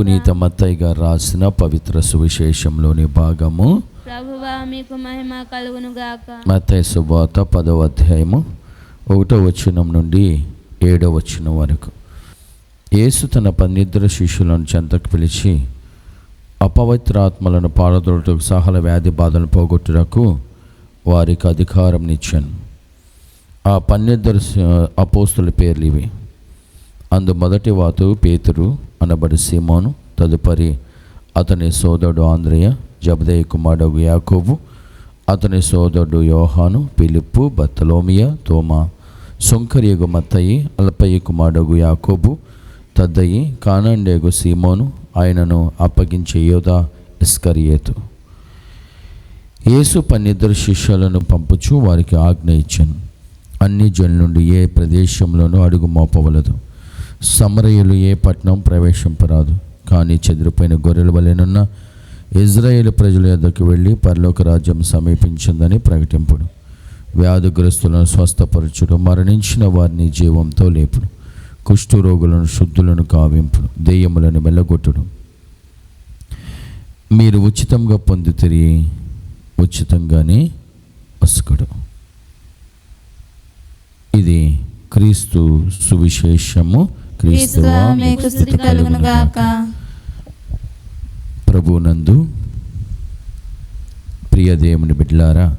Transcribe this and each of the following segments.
పునీత మత్తయ్య గారు రాసిన పవిత్ర సువిశేషంలోని భాగము. ప్రభువా మీకు మహిమ కలుగును గాక మత్తయ్య శుభార్త పదవ అధ్యాయము ఒకటో వచనం నుండి ఏడో వచనం వరకు. యేసు తన పన్నిద్దరు శిష్యులను చెంతకు పిలిచి అపవిత్రాత్మలను పారదోటకు సహల వ్యాధి బాధలు పోగొట్టుటకు వారికి అధికారం ఇచ్చాను ఆ పన్నెద్దరు అపోస్తుల పేర్లు ఇవి. అందు మొదటి వాతు పేతురు అనబడి సీమోను తదుపరి అతని సోదరుడు ఆంధ్రయ జబదయ్య కుమారుడు యాకోబు అతని సోదరుడు యోహాను పిలుపు బత్తలోమియ తోమా సొంకరియగు మత్తయి అల్పయ్య కుమారుడు యాకోబు తద్దయి కానండేగు సీమోను ఆయనను అప్పగించే యోధా ఇస్కరియేతు. యేసు పన్నిద్దరు శిష్యులను పంపుచు వారికి ఆజ్ఞ ఇచ్చాను. అన్ని జనుల నుండి ఏ ప్రదేశంలోనూ అడుగు మోపవలదు. సమరయులు ఏ పట్టణం ప్రవేశింపరాదు. కానీ చెదిరిపోయిన గొర్రెల వలెనున్న ఇజ్రాయేల్ ప్రజల యొద్దకు వెళ్ళి పరలోక రాజ్యం సమీపించిందని ప్రకటింపుడు వ్యాధిగ్రస్తులను స్వస్థపరచుడు మరణించిన వారిని జీవంతో లేపుడు కుష్ఠరోగులను శుద్ధులను కావింపుడు దెయ్యములను వెళ్ళగొట్టుడు మీరు ఉచితంగా పొందితిరి ఉచితంగానే వసుకుడు ఇది క్రీస్తు సువిశేషము. క్రీస్తువా క్రీస్తువా మీకు మీకు స్తుతి స్థుతి కలుగును కలుగును గాక. ప్రభునందు ప్రియ దేవుని బిడ్డలారా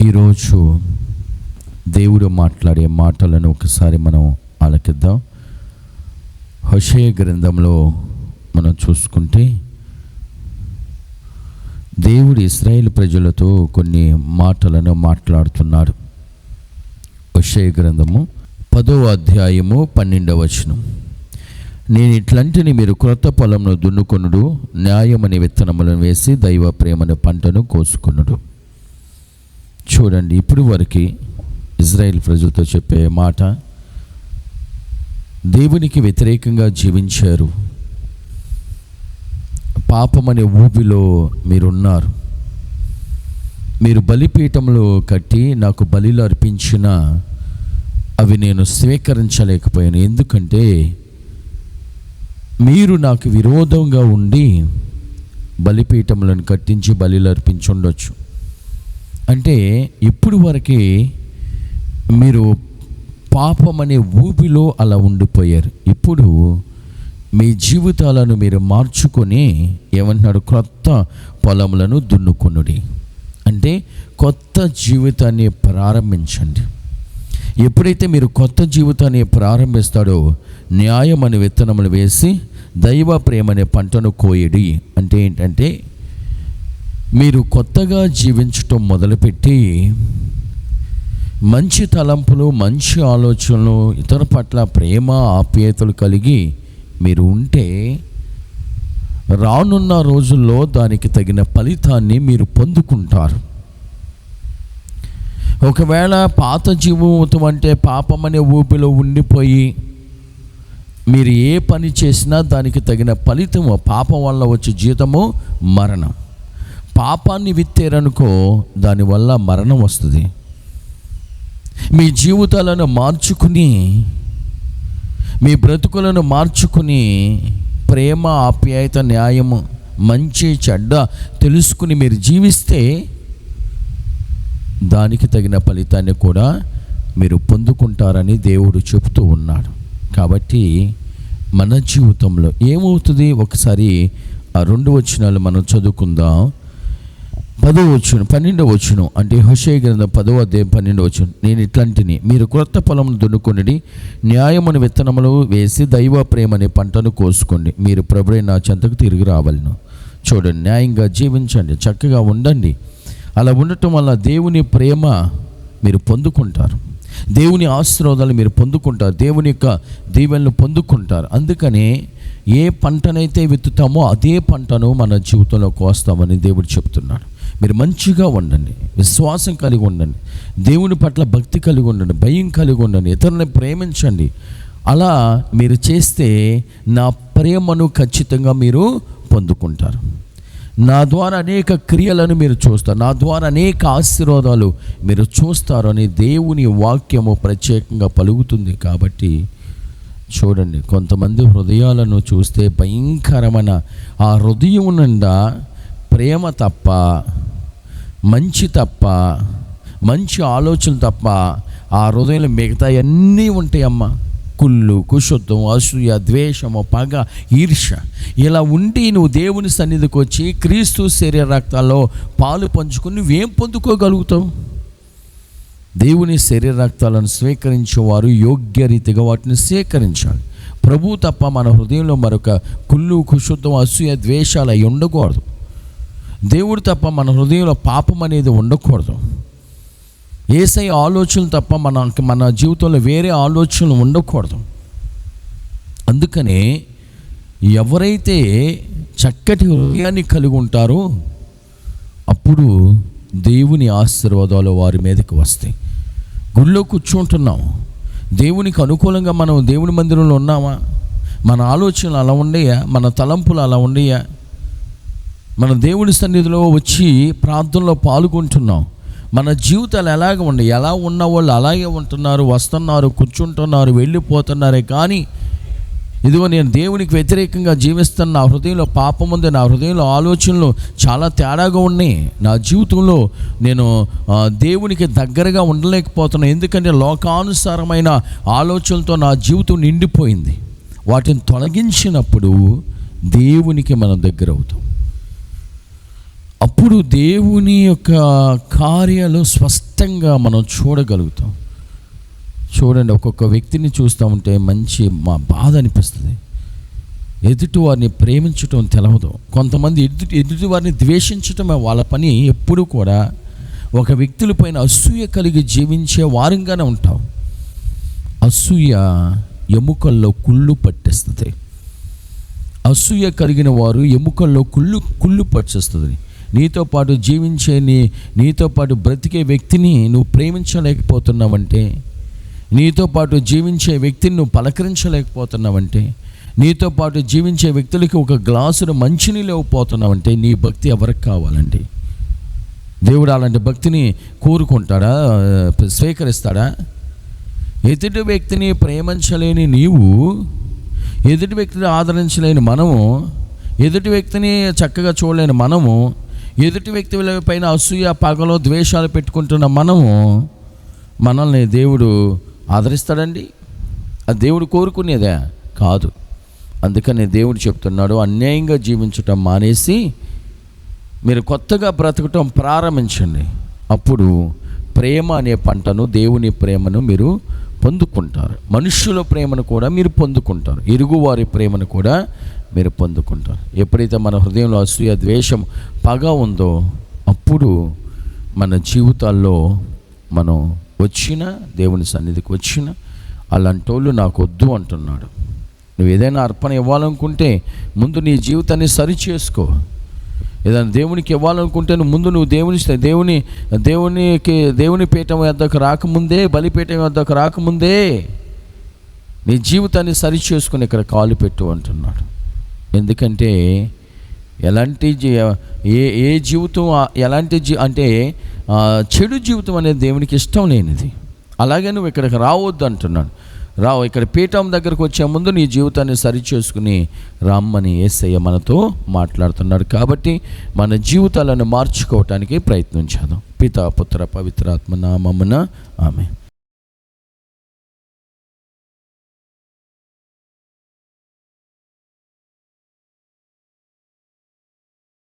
ఈరోజు దేవుడు మాట్లాడే మాటలను ఒకసారి మనం ఆలకిద్దాం. హోషే గ్రంథంలో మనం చూసుకుంటే దేవుడు ఇస్రాయేల్ ప్రజలతో కొన్ని మాటలను మాట్లాడుతున్నాడు హోషే గ్రంథము పదో అధ్యాయము పన్నెండవ వచనం. నేను ఇట్లాంటిని మీరు క్రొత్త పొలంను దున్నుకొనుడు న్యాయమని విత్తనములను వేసి దైవ ప్రేమని పంటను కోసుకొనుడు. చూడండి ఇప్పుడు వరకు ఇజ్రాయెల్ ప్రజలతో చెప్పే మాట దేవునికి వ్యతిరేకంగా జీవించారు. పాపమనే ఊబిలో మీరున్నారు. మీరు బలిపీఠంలో కట్టి నాకు బలిలో అర్పించిన అవి నేను స్వీకరించలేకపోయాను. ఎందుకంటే మీరు నాకు విరోధంగా ఉండి బలిపీఠములను కట్టించి బలిలు అర్పించి ఉండొచ్చు. అంటే ఇప్పుడు వరకే మీరు పాపం అనే ఊపిలో అలా ఉండిపోయారు. ఇప్పుడు మీ జీవితాలను మీరు మార్చుకొని ఏమంటున్నాడు క్రొత్త పొలములను దున్నుకొనుడి. అంటే కొత్త జీవితాన్ని ప్రారంభించండి. ఎప్పుడైతే మీరు కొత్త జీవితాన్ని ప్రారంభిస్తాడో న్యాయం అనే విత్తనములు వేసి దైవ ప్రేమ అనే పంటను కోయడి. అంటే ఏంటంటే మీరు కొత్తగా జీవించటం మొదలుపెట్టి మంచి తలంపులు మంచి ఆలోచనలు ఇతర పట్ల ప్రేమ ఆప్యాయతలు కలిగి మీరు ఉంటే రానున్న రోజుల్లో దానికి తగిన ఫలితాన్ని మీరు పొందుకుంటారు. ఒకవేళ పాత జీవితం అంటే పాపం అనే ఊపిలో ఉండిపోయి మీరు ఏ పని చేసినా దానికి తగిన ఫలితము పాపం వల్ల వచ్చే జీతము మరణం. పాపాన్ని విత్తారనుకో దానివల్ల మరణం వస్తుంది. మీ జీవితాలను మార్చుకుని మీ బ్రతుకులను మార్చుకుని ప్రేమ ఆప్యాయత న్యాయము మంచి చెడ్డ తెలుసుకుని మీరు జీవిస్తే దానికి తగిన ఫలితాన్ని కూడా మీరు పొందుకుంటారని దేవుడు చెబుతూ ఉన్నాడు. కాబట్టి మన జీవితంలో ఏమవుతుంది? ఒకసారి ఆ రెండు వచనాలు మనం చదువుకుందాం. పదో వచ్చును పన్నెండో వచ్చును అంటే హుషే గ్రంథం పదో అధ్యాయం పన్నెండో వచ్చును నేను ఇట్లాంటిని మీరు క్రొత్త పొలం దున్నుకొనిడి న్యాయమును విత్తనములు వేసి దైవ ప్రేమనే పంటను కోసుకోండి. మీరు ప్రభుడే నా చెంతకు తిరిగి రావాలను. చూడండి న్యాయంగా జీవించండి చక్కగా ఉండండి. అలా ఉండటం వల్ల దేవుని ప్రేమ మీరు పొందుకుంటారు. దేవుని ఆశీర్వాదాలు మీరు పొందుకుంటారు. దేవుని యొక్క దీవెనలు పొందుకుంటారు. అందుకనే ఏ పంటనైతే విత్తుతామో అదే పంటను మన జీవితంలో కోస్తామని దేవుడు చెప్తున్నాడు. మీరు మంచిగా ఉండండి. విశ్వాసం కలిగి ఉండండి. దేవుని పట్ల భక్తి కలిగి ఉండండి. భయం కలిగి ఉండండి. ఇతరులను ప్రేమించండి. అలా మీరు చేస్తే నా ప్రేమను ఖచ్చితంగా మీరు పొందుకుంటారు. నా ద్వారా అనేక క్రియలను మీరు చూస్తారు. నా ద్వారా అనేక ఆశీర్వాదాలు మీరు చూస్తారని దేవుని వాక్యము ప్రత్యేకంగా పలుకుతుంది కాబట్టి చూడండి. కొంతమంది హృదయాలను చూస్తే భయంకరమైన ఆ హృదయం నిండా ప్రేమ తప్ప మంచి తప్ప మంచి ఆలోచన తప్ప ఆ హృదయంలో మిగతా అన్నీ ఉంటాయమ్మా. కుళ్ళు కుశుద్ధం అసూయ ద్వేషము పగ ఈర్ష. ఇలా ఉండి నువ్వు దేవుని సన్నిధికి వచ్చి క్రీస్తు శరీర రక్తాల్లో పాలు పంచుకొని నువ్వేం పొందుకోగలుగుతావు? దేవుని శరీర రక్తాలను స్వీకరించేవారు యోగ్య రీతిగా వాటిని స్వీకరించాలి. ప్రభు తప్ప మన హృదయంలో మరొక కుళ్ళు కుశుద్ధం అసూయ ద్వేషాలు అవి ఉండకూడదు. దేవుడు తప్ప మన హృదయంలో పాపం అనేది ఉండకూడదు. ఏసై ఆలోచనలు తప్ప మన మన జీవితంలో వేరే ఆలోచనలు ఉండకూడదు. అందుకనే ఎవరైతే చక్కటి హృదయాన్ని కలిగి ఉంటారో అప్పుడు దేవుని ఆశీర్వాదాలు వారి మీదకి వస్తాయి. గుళ్ళో కూర్చుంటున్నాం. దేవునికి అనుకూలంగా మనం దేవుని మందిరంలో ఉన్నామా? మన ఆలోచనలు అలా ఉండయా మన తలంపులు అలా ఉండయా మన దేవుని సన్నిధిలో వచ్చి ప్రార్థనలో పాల్గొంటున్నాం. మన జీవితాలు ఎలాగ ఉండే ఎలా ఉన్న వాళ్ళు అలాగే ఉంటున్నారు వస్తున్నారు కూర్చుంటున్నారు వెళ్ళిపోతున్నారే కానీ ఇదిగో నేను దేవునికి వ్యతిరేకంగా జీవిస్తున్న నా హృదయంలో పాపం ఉంది నా హృదయంలో ఆలోచనలు చాలా తేడాగా ఉన్నాయి. నా జీవితంలో నేను దేవునికి దగ్గరగా ఉండలేకపోతున్నాను ఎందుకంటే లోకానుసారమైన ఆలోచనలతో నా జీవితం నిండిపోయింది. వాటిని తొలగించినప్పుడు దేవునికి మనం దగ్గర అవుతాం అప్పుడు దేవుని యొక్క కార్యాలు స్పష్టంగా మనం చూడగలుగుతాం. చూడండి ఒక్కొక్క వ్యక్తిని చూస్తూ ఉంటే మంచి మా బాధ అనిపిస్తుంది. ఎదుటి వారిని ప్రేమించటం తెలవదు. కొంతమంది ఎదుటి ఎదుటి వారిని ద్వేషించటమే వాళ్ళ పని. ఎప్పుడు కూడా ఒక వ్యక్తులపైన అసూయ కలిగి జీవించే వారంగానే ఉంటాం. అసూయ ఎముకల్లో కుళ్ళు పట్టేస్తుంది. అసూయ కలిగిన వారు ఎముకల్లో కుళ్ళు కుళ్ళు పట్టేస్తుంది. నీతో పాటు జీవించే నీ నీతో పాటు బ్రతికే వ్యక్తిని నువ్వు ప్రేమించలేకపోతున్నావంటే నీతో పాటు జీవించే వ్యక్తిని నువ్వు పలకరించలేకపోతున్నావంటే నీతో పాటు జీవించే వ్యక్తులకి ఒక గ్లాసును మంచినీళ్ళు లేకపోతున్నావంటే నీ భక్తి ఎవరికి కావాలండి? దేవుడు అలాంటి భక్తిని కోరుకుంటాడా? స్వీకరిస్తాడా? ఎదుటి వ్యక్తిని ప్రేమించలేని నీవు ఎదుటి వ్యక్తిని ఆదరించలేని మనము ఎదుటి వ్యక్తిని చక్కగా చూడలేని మనము ఎదుటి వ్యక్తుల పైన అసూయ పగలో ద్వేషాలు పెట్టుకుంటున్న మనము మనల్ని దేవుడు ఆదరిస్తాడండి. ఆ దేవుడు కోరుకునేదే కాదు. అందుకని దేవుడు చెప్తున్నాడు అన్యాయంగా జీవించటం మానేసి మీరు కొత్తగా బ్రతకటం ప్రారంభించండి. అప్పుడు ప్రేమ అనే పంటను దేవుని ప్రేమను మీరు పొందుకుంటారు. మనుష్యుల ప్రేమను కూడా మీరు పొందుకుంటారు. ఇరుగువారి ప్రేమను కూడా మీరు పొందుకుంటారు. ఎప్పుడైతే మన హృదయంలో అసూయ ద్వేషం పగ ఉందో అప్పుడు మన జీవితాల్లో మనం వచ్చిన దేవుని సన్నిధికి వచ్చిన అలాంటోళ్ళు నాకు వద్దు అంటున్నాడు. నువ్వు ఏదైనా అర్పణ ఇవ్వాలనుకుంటే ముందు నీ జీవితాన్ని సరి చేసుకో ఏదైనా దేవునికి ఇవ్వాలనుకుంటే నువ్వు ముందు నువ్వు దేవుని దేవుని దేవునికి దేవుని పీఠం వద్దకు రాకముందే బలిపీఠం వద్దకు రాకముందే నీ జీవితాన్ని సరి చేసుకుని ఇక్కడ కాలు పెట్టు అంటున్నాడు. ఎందుకంటే ఎలాంటి జీ- ఏ ఏ జీవితం ఎలాంటి జీ అంటే చెడు జీవితం అనేది దేవునికి ఇష్టం లేనిది. అలాగే నువ్వు ఇక్కడికి రావద్దు అంటున్నాడు. రావు ఇక్కడ పీఠం దగ్గరకు వచ్చే ముందు నీ జీవితాన్ని సరిచేసుకుని రమ్మని ఏసయ్య మనతో మాట్లాడుతున్నాడు. కాబట్టి మన జీవితాలను మార్చుకోవటానికి ప్రయత్నించాను. చేద్దాం పితా పుత్ర పవిత్రాత్మ నామమున ఆమె